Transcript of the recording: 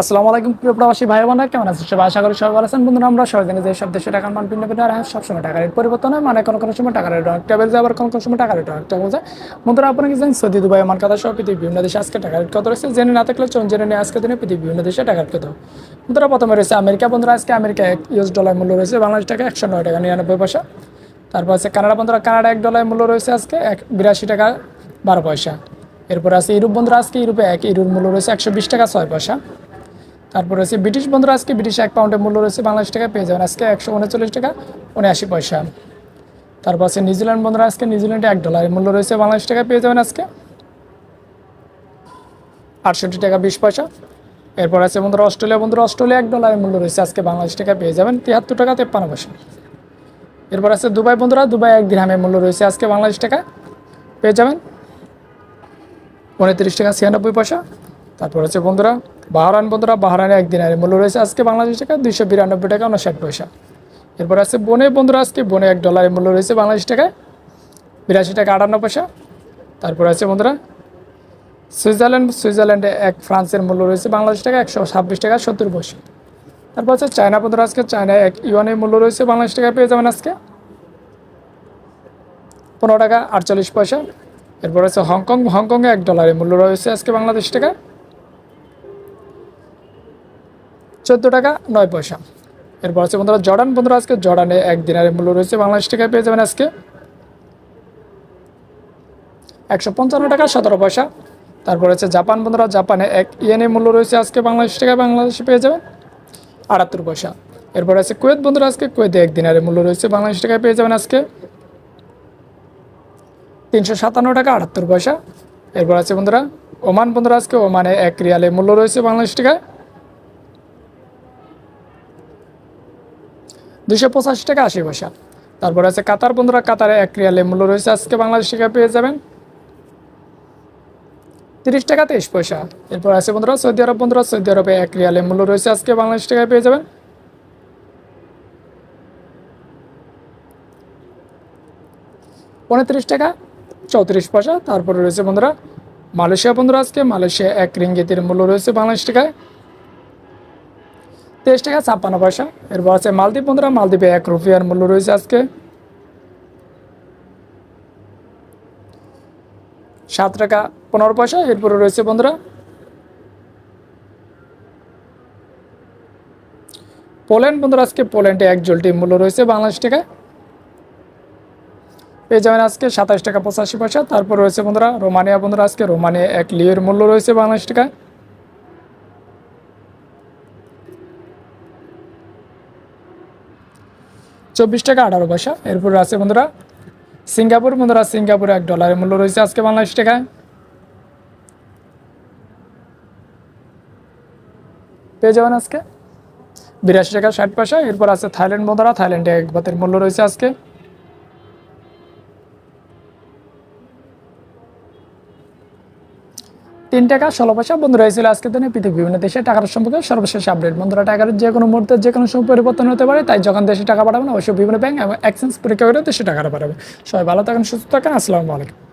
আসসালামু আলাইকুম, প্রিয় প্রবাসী ভাই বোনেরা কেমন আছেন সবাই? আশা করি সবাই ভালো আছেন। বন্ধুরা, আমরা সবাই জানি যে সব দেশে টাকার মান ভিন্ন ভিন্ন আর হ্যাঁ সবসময় টাকার রেট পরিবর্তন হয়। মানে কোনো কোনো সময় টাকার রেট অনেকটা বেড়ে যায়, আবার কোনো কোনো সময় টাকার রেট অনেকটা কমে যায়। বন্ধুরা, আপনারা কি জানেন, সৌদি, দুবাই আমার কথা সব পৃথিবীর বিভিন্ন দেশে আজকে টাকার রেট কত রয়েছে? জেনে না থাকলে চলুন, জেনে নিয়ে আজকে দিনে পৃথিবীর বিভিন্ন দেশে টাকার রেট কত। বন্ধুরা, প্রথমে রয়েছে আমেরিকা। বন্ধুরা, আজকে আমেরিকা এক ইউএস ডলার মূল্য রয়েছে, বাংলাদেশ টাকা একশো নয় টাকা, নিরানব্বই পয়সা। তারপর আছে কানাডা। বন্ধুরা, কানাডা এক ডলার মূল্য রয়েছে আজকে এক বিরাশি টাকা বারো পয়সা। এরপর আছে ইউরোপ। বন্ধুরা, আজকে ইউরোপে এক ইউরোর মূল্য রয়েছে একশো বিশ টাকা ছয় পয়সা। তারপর রয়েছে ব্রিটিশ বন্ধুরা, আজকে ব্রিটিশ এক পাউন্ডের মূল্য রয়েছে বাংলাদেশ টাকা পেয়ে যাবেন। আজকে একশো উনচল্লিশ টাকা, উনআশি পয়সা। তারপর আছে নিউজিল্যান্ড বন্ধুরা, আজকে নিউজিল্যান্ডে এক ডলারের মূল্য রয়েছে বাংলাদেশ টাকা পেয়ে যাবেন আজকে। আটষট্টি টাকা, বিশ পয়সা। এরপর আছে বন্ধুরা, অস্ট্রেলিয়া বন্ধুরা, অস্ট্রেলিয়া এক ডলারের মূল্য রয়েছে আজকে বাংলাদেশ টাকা পেয়ে যাবেন। তিয়াত্তর টাকা, তেপ্পান্ন পয়সা। এরপর আছে দুবাই বন্ধুরা, দুবাই এক দিরহামের মূল্য রয়েছে আজকে বাংলাদেশ টাকা পেয়ে যাবেন। উনত্রিশ টাকা, ছিয়ানব্বই পয়সা। তারপর হচ্ছে বন্ধুরা বাহারান বন্ধুরা বাহারানে একদিনের মূল্য রয়েছে আজকে বাংলাদেশ টাকা দুইশো বিরানব্বই টাকা উনষাট পয়সা। এরপর আছে বনে বন্ধুরা, আজকে বনে এক ডলারের মূল্য রয়েছে বাংলাদেশ টাকায়, বিরাশি টাকা আটান্ন পয়সা। তারপর আছে বন্ধুরা, সুইজারল্যান্ড, সুইজারল্যান্ডে এক ফ্রান্সের মূল্য রয়েছে বাংলাদেশ টাকা একশো ছাব্বিশ টাকা সত্তর পয়সা। তারপর আছে চায়না বন্ধুরা, আজকে চায়নায় এক ইউয়ানের মূল্য রয়েছে বাংলাদেশ টাকা পেয়ে যাবেন আজকে। পনেরো টাকা আটচল্লিশ পয়সা। এরপর আছে হংকং, হংকংয়ে এক ডলারের মূল্য রয়েছে আজকে বাংলাদেশ টাকা চোদ্দ টাকা, নয় পয়সা। এরপর আছে বন্ধুরা জর্ডান। বন্ধুরা, আজকে জর্ডানে এক মূল্য রয়েছে বাংলাদেশ টাকায় পেয়ে যাবেন আজকে একশো পঞ্চান্ন টাকা, সতেরো পয়সা। তারপর আছে জাপান। বন্ধুরা, জাপানে এক ইয়েনের মূল্য রয়েছে আজকে বাংলাদেশ টাকায় বাংলাদেশে পেয়ে যাবেন আটাত্তর পয়সা। এরপর আছে কুয়েত। বন্ধুরা, আজকে কুয়েতে এক মূল্য রয়েছে বাংলাদেশ টাকায় পেয়ে যাবেন আজকে তিনশো সাতান্ন টাকা, আটাত্তর পয়সা। এরপর আছে বন্ধুরা, ওমান। বন্ধুরা, আজকে ওমানে এক রিয়ালে মূল্য রয়েছে বাংলাদেশ টাকায় দুশো পঁচাশি টাকা আশি পয়সা। তারপর আছে কাতার বন্ধুরা, কাতারে এক রিয়ালে মূল্য রয়েছে, আজকে বাংলাদেশ টাকায় পেয়ে যাবেন। তিরিশ টাকা তেইশ পয়সা। এরপর আছে বন্ধুরা, সৌদি আরব বন্ধুরা, সৌদি আরবে এক রিয়ালে মূল্য রয়েছে, আজকে বাংলাদেশ টাকায় পেয়ে যাবেন। পঁয়ত্রিশ টাকা চৌত্রিশ পয়সা। তারপরে রয়েছে বন্ধুরা, মালয়েশিয়া বন্ধুরা, আজকে মালয়েশিয়া এক রিঙ্গিতের মূল্য রয়েছে বাংলাদেশ টাকায়। তেইশ টাকা ছাপ্পান্ন পয়সা। এরপর আছে মালদ্বীপ বন্ধুরা, মালদ্বীপে এক রুপিয়ার মূল্য রয়েছে আজকে। সাত টাকা পনেরো পয়সা, এরপরে রয়েছে বন্ধুরা। পোল্যান্ড বন্ধুরা, আজকে পোল্যান্ডে এক জলটির মূল্য রয়েছে বাংলাদেশ টাকায় পেয়ে যাবেন আজকে সাতাশ টাকা পঁচাশি পয়সা, তারপর রয়েছে বন্ধুরা, রোমানিয়া বন্ধুরা, আজকে রোমানিয়া এক লিয়ের মূল্য রয়েছে বাংলাদেশ টাকায় চব্বিশ টাকা আঠারো পয়সা। এরপর আছে বন্ধুরা, সিঙ্গাপুর। বন্ধুরা, সিঙ্গাপুর এক ডলারের মূল্য রয়েছে আজকে বাংলাদেশ টাকায়। পেয়ে যাবেন আজকে। বিরাশি টাকা ষাট পয়সা। এরপর আছে থাইল্যান্ড বন্ধুরা, থাইল্যান্ডে এক বাতের মূল্য রয়েছে আজকে। তিন টাকা, ষোলো পয়সা বন্ধুরা এই আজকের দিনে। পৃথিবীর বিভিন্ন দেশে টাকার সম্পর্কে সর্বশেষ আপডেট বন্ধুরা, টাকার যে কোনো মুহূর্তে যে কোনো সময় পরিবর্তন হতে পারে, তাই যখন দেশে টাকা পাঠাবেন অবশ্যই বিভিন্ন ব্যাংক এবং এক্সচেঞ্জ পরীক্ষা করে দেশে টাকাটা পাঠাবে সবাই ভালো থাকেন, সুস্থ থাকেন, আসসালামু আলাইকুম।